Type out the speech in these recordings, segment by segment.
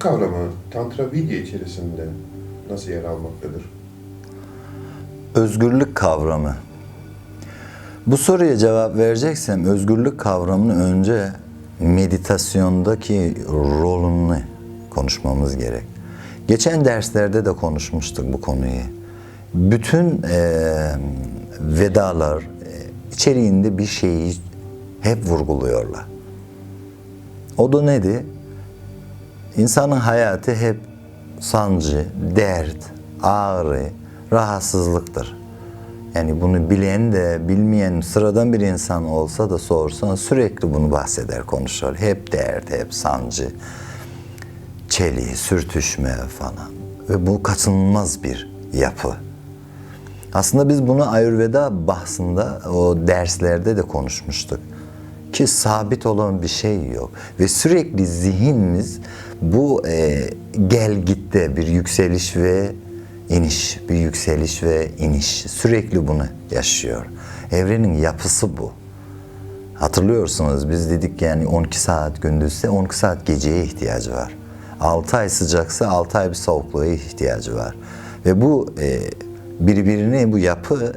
kavramı Tantra Vidya içerisinde nasıl yer almaktadır? Özgürlük kavramı. Bu soruya cevap vereceksem özgürlük kavramını önce meditasyondaki rolünü konuşmamız gerek. Geçen derslerde de konuşmuştuk bu konuyu. Bütün eee, vedalar eee, içeriğinde bir şeyi hep vurguluyorlar. O da nedir? İnsanın hayatı hep sancı, dert, ağrı, rahatsızlıktır. Yani bunu bilen de bilmeyen sıradan bir insan olsa da sorsan sürekli bunu bahseder, konuşur. Hep dert, hep sancı, çeli, sürtüşme falan. Ve bu kaçınılmaz bir yapı. Aslında biz bunu Ayurveda bahsında o derslerde de konuşmuştuk. Ki sabit olan bir şey yok. Ve sürekli zihnimiz bu e, gel gitte bir yükseliş ve iniş, bir yükseliş ve iniş. Sürekli bunu yaşıyor. Evrenin yapısı bu. Hatırlıyorsunuz biz dedik yani 12 saat gündüzse 12 saat geceye ihtiyacı var. 6 ay sıcaksa 6 ay bir soğukluğa ihtiyacı var. Ve bu e, birbirini bu yapı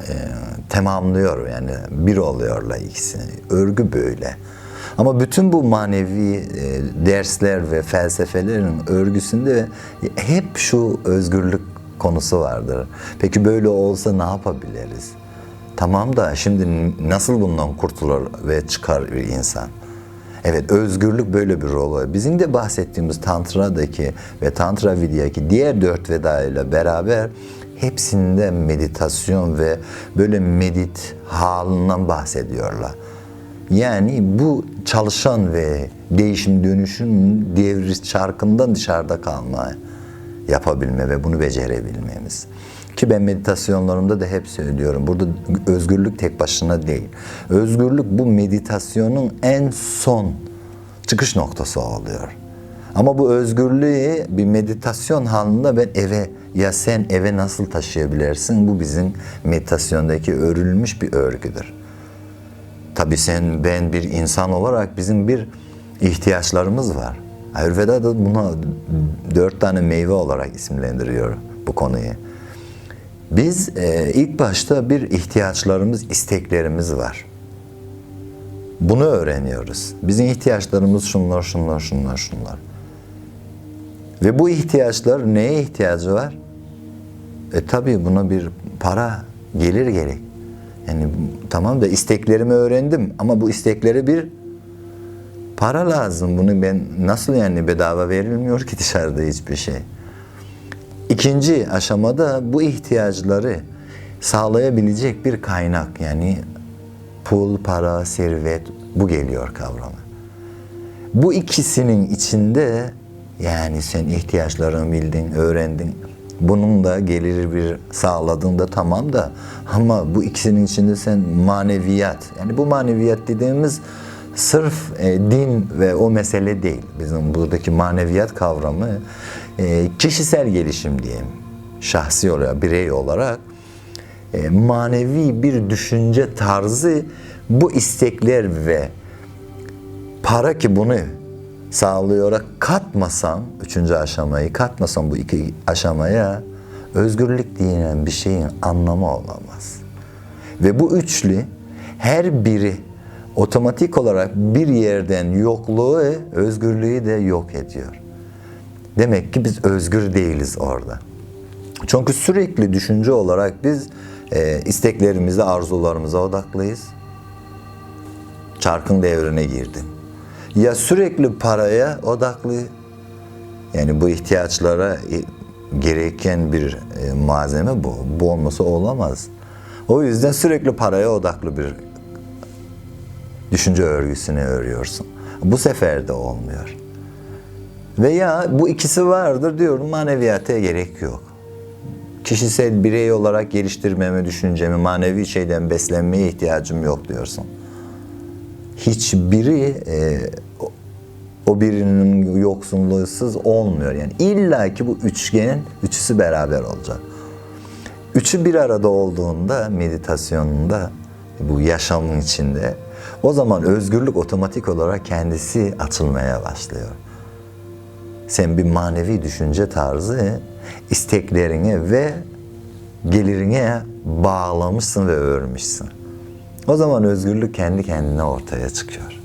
e, tamamlıyor yani bir oluyorlar ikisini. Örgü böyle. Ama bütün bu manevi e, dersler ve felsefelerin örgüsünde hep şu özgürlük konusu vardır. Peki böyle olsa ne yapabiliriz? Tamam da şimdi nasıl bundan kurtulur ve çıkar bir insan? Evet özgürlük böyle bir rol var. Bizim de bahsettiğimiz Tantra'daki ve Tantra Vidya'daki diğer dört veda ile beraber hepsinde meditasyon ve böyle medit halinden bahsediyorlar. Yani bu çalışan ve değişim dönüşüm devri çarkından dışarıda kalma yapabilme ve bunu becerebilmemiz. Ki ben meditasyonlarımda da hep söylüyorum. Burada özgürlük tek başına değil. Özgürlük bu meditasyonun en son çıkış noktası oluyor. Ama bu özgürlüğü bir meditasyon halinde ben eve ya sen eve nasıl taşıyabilirsin? Bu bizim meditasyondaki örülmüş bir örgüdür. Tabii sen, ben bir insan olarak bizim bir ihtiyaçlarımız var. Ayurveda da buna dört tane meyve olarak isimlendiriyor bu konuyu. Biz e, ilk başta bir ihtiyaçlarımız, isteklerimiz var. Bunu öğreniyoruz. Bizim ihtiyaçlarımız şunlar, şunlar, şunlar, şunlar. Ve bu ihtiyaçlar neye ihtiyacı var? E tabii buna bir para gelir gerek. Yani tamam da isteklerimi öğrendim ama bu istekleri bir para lazım. Bunu ben nasıl yani bedava verilmiyor ki dışarıda hiçbir şey. İkinci aşamada bu ihtiyaçları sağlayabilecek bir kaynak yani pul, para, servet bu geliyor kavramı. Bu ikisinin içinde yani sen ihtiyaçlarını bildin, öğrendin. Bunun da gelir bir sağladın da tamam da ama bu ikisinin içinde sen maneviyat yani bu maneviyat dediğimiz sırf e, din ve o mesele değil. Bizim buradaki maneviyat kavramı e, kişisel gelişim diyeyim. Şahsi olarak, birey olarak e, manevi bir düşünce tarzı bu istekler ve para ki bunu sağlayarak katmasam, üçüncü aşamayı katmasam bu iki aşamaya özgürlük denilen bir şeyin anlamı olamaz. Ve bu üçlü her biri otomatik olarak bir yerden yokluğu, özgürlüğü de yok ediyor. Demek ki biz özgür değiliz orada. Çünkü sürekli düşünce olarak biz e, isteklerimize, arzularımıza odaklıyız. Çarkın devrine girdin. Ya sürekli paraya odaklı, yani bu ihtiyaçlara gereken bir e, malzeme bu. Bu olmasa olamaz. O yüzden sürekli paraya odaklı bir düşünce örgüsünü örüyorsun. Bu sefer de olmuyor. Veya bu ikisi vardır diyorum maneviyata gerek yok. Kişisel birey olarak geliştirmemi, düşüncemi, manevi şeyden beslenmeye ihtiyacım yok diyorsun. Hiçbiri e, o birinin yoksunluğusuz olmuyor. Yani illa ki bu üçgenin üçüsü beraber olacak. Üçü bir arada olduğunda meditasyonunda bu yaşamın içinde o zaman özgürlük otomatik olarak kendisi açılmaya başlıyor. sen bir manevi düşünce tarzı isteklerine ve gelirine bağlamışsın ve örmüşsün. O zaman özgürlük kendi kendine ortaya çıkıyor.